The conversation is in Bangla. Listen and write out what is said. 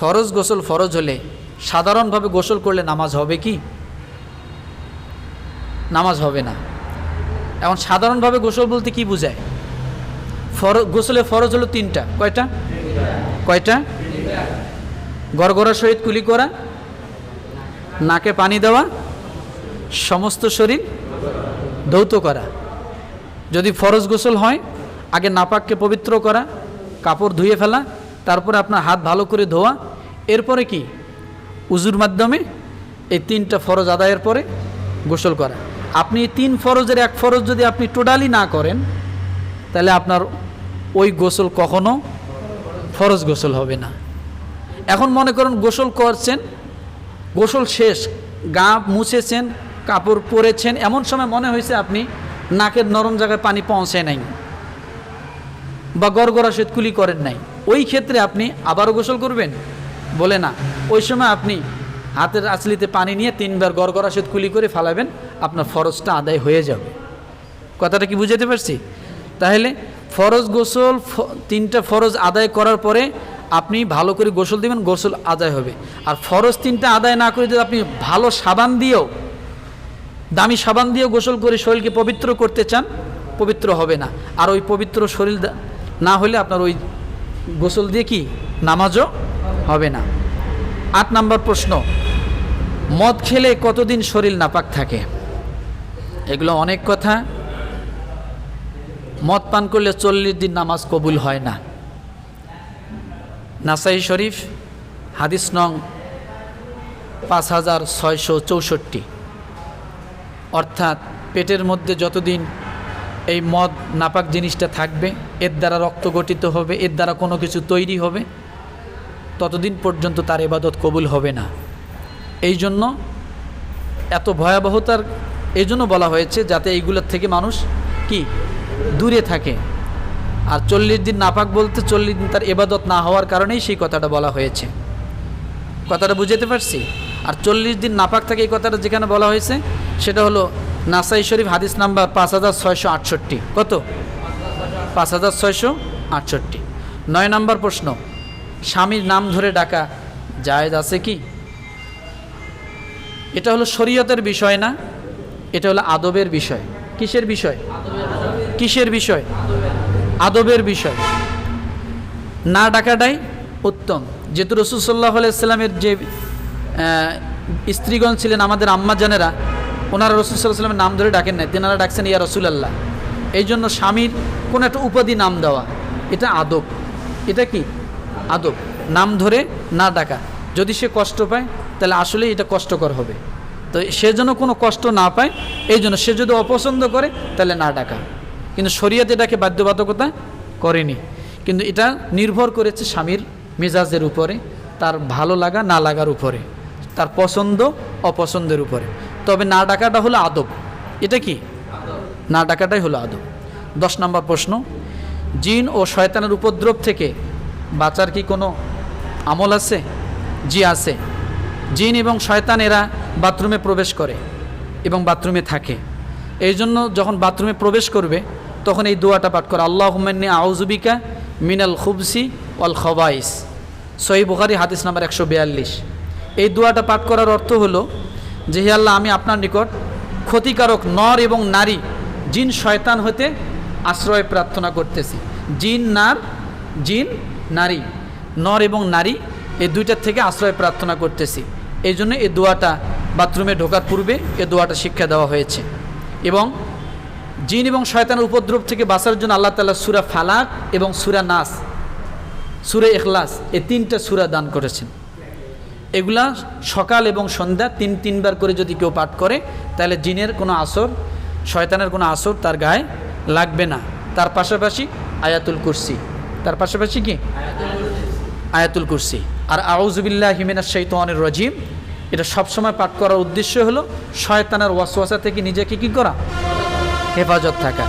ফরজ গোসল ফরজ হলে সাধারণভাবে গোসল করলে নামাজ হবে কি? নামাজ হবে না। এখন সাধারণভাবে গোসল বলতে কি বোঝায়? ফর গোসলে ফরজ হলো তিনটা। কয়টা? কয়টা? গড়গড়া সহিত কুলি করা, নাকে পানি দেওয়া, সমস্ত শরীর ধৌত করা। যদি ফরজ গোসল হয়, আগে নাপাককে পবিত্র করা, কাপড় ধুয়ে ফেলা তারপরে আপনার হাত ভালো করে ধোয়া। এরপরে কি? উজুর মাধ্যমে এই তিনটা ফরজ আদায়ের পরে গোসল করা। আপনি তিন ফরজের এক ফরজ যদি আপনি টোটালি না করেন, তাহলে আপনার ওই গোসল কখনো ফরজ গোসল হবে না। এখন মনে করুন গোসল করছেন, গোসল শেষ, গা মুছেছেন, কাপড় পরেছেন, এমন সময় মনে হয়েছে আপনি নাকের নরম জায়গায় পানি পৌঁছায় নাই বা গড়গড়া কুলি করেন নাই। ওই ক্ষেত্রে আপনি আবারও গোসল করবেন? বলে না। ওই সময় আপনি হাতের আঁচলিতে পানি নিয়ে তিনবার গড়গড়া কুলি করে ফালাবেন, আপনার ফরজটা আদায় হয়ে যাবে। কথাটা কি বুঝাতে পারছি? তাহলে ফরজ গোসল তিনটা ফরজ আদায় করার পরে আপনি ভালো করে গোসল দিবেন, গোসল আদায় হবে। আর ফরজ তিনটা আদায় না করে যদি আপনি ভালো সাবান দিয়েও, দামি সাবান দিয়েও গোসল করে শরীরকে পবিত্র করতে চান, পবিত্র হবে না। আর ওই পবিত্র শরীর না হলে আপনার ওই গোসল দিয়ে কি নামাজও হবে না? আট নাম্বার প্রশ্ন, মদ খেলে কতদিন শরীর নাপাক থাকে? এগুলো অনেক কথা। মদ পান করলে চল্লিশ দিন নামাজ কবুল হয় না। নাসাই শরীফ, হাদিস নং পাঁচ হাজার ছয়শো চৌষট্টি। অর্থাৎ পেটের মধ্যে যতদিন এই মদ নাপাক জিনিসটা থাকবে, এর দ্বারা রক্ত গঠিত হবে, এর দ্বারা কোনো কিছু তৈরি হবে, ততদিন পর্যন্ত তার এবাদত কবুল হবে না। এই জন্য এত ভয়াবহতার, এই জন্য বলা হয়েছে যাতে এইগুলোর থেকে মানুষ কি? দূরে থাকে। আর চল্লিশ দিন নাপাক বলতে চল্লিশ দিন তার এবাদত না হওয়ার কারণেই সেই কথাটা বলা হয়েছে। কথাটা বুঝাতে পারছি? আর চল্লিশ দিন নাপাক থাকে এই কথাটা যেখানে বলা হয়েছে, সেটা হলো নাসাই শরীফ হাদিস নাম্বার পাঁচ হাজার ছয়শো আটষট্টি। কত? পাঁচ হাজার ছয়শো আটষট্টি। নয় নম্বর প্রশ্ন, স্বামীর নাম ধরে ডাকা জায়েজ আছে কি? এটা হলো শরীয়তের বিষয় না, এটা হলো আদবের বিষয়। কিসের বিষয়? কিসের বিষয়? আদবের বিষয়। না ডাকাটাই উত্তম। যেহেতু রসুল সাল্লাহ আলাইস্লামের যে স্ত্রীগণ ছিলেন আমাদের আম্মা জানেরা ওনারা রসুল সাল্লামের নাম ধরে ডাকেন নাই। তেনারা ডাকছেন, ইয়া রসুল আল্লাহ এই জন্য স্বামীর কোনো একটা উপাধি নাম দেওয়া, এটা আদব। এটা কি? আদব। নাম ধরে না ডাকা। যদি সে কষ্ট পায়, তাহলে আসলেই এটা কষ্টকর হবে। তো সে যেন কোনো কষ্ট না পায় এই জন্য সে যদি অপছন্দ করে, তাহলে না ডাকা। কিন্তু শরীয়ত এটাকে বাধ্যবাধকতা করেনি। কিন্তু এটা নির্ভর করেছে স্বামীর মেজাজের উপরে, তার ভালো লাগা, না লাগার উপরে, তার পছন্দ, অপছন্দের উপরে। তবে না ডাকাটা হলো আদব। এটা কি? না ডাকাটাই হলো আদব। দশ নম্বর প্রশ্ন, জিন ও শয়তানের উপদ্রব থেকে বাঁচার কি কোনো আমল আছে? জি, আছে। জিন এবং শয়তান এরা বাথরুমে প্রবেশ করে এবং বাথরুমে থাকে। এই জন্য যখন বাথরুমে প্রবেশ করবে, তখন এই দোয়াটা পাঠ করে। আল্লাহ হুমেন্নি আউজুবিকা মিনাল খুবসি অল খবাইস। সহি বুখারি হাদিস নাম্বার একশো বিয়াল্লিশ। এই দোয়াটা পাঠ করার অর্থ হলো যে হে আল্লাহ, আমি আপনার নিকট ক্ষতিকারক নর এবং নারী, জিন, শয়তান হতে আশ্রয় প্রার্থনা করতেছি। জিন, নার, জিন, নারী, নর এবং নারী, এই দুইটার থেকে আশ্রয় প্রার্থনা করতেছি। এই জন্য এই দোয়াটা বাথরুমে ঢোকার পূর্বে এ দোয়াটা শিক্ষা দেওয়া হয়েছে। এবং জিন এবং শয়তানের উপদ্রব থেকে বাঁচার জন্য আল্লাহ তাআলা সুরা ফালাক এবং সুরা নাস, সুরে এখলাস এই তিনটা সুরা দান করেছেন। এগুলা সকাল এবং সন্ধ্যা তিন তিনবার করে যদি কেউ পাঠ করে, তাহলে জিনের কোনো আসর, শয়তানের কোনো আসর তার গায়ে লাগবে না। তার পাশাপাশি আয়াতুল কুরসি। তার পাশাপাশি কি? আয়াতুল কুরসি। আর আউজুবিল্লাহ হিমিনা শৈতানের রজিম, এটা সবসময় পাঠ করার উদ্দেশ্য হলো শয়তানের ওয়াসওয়াসা থেকে নিজেকে কি করা? হেফাজত থাকা।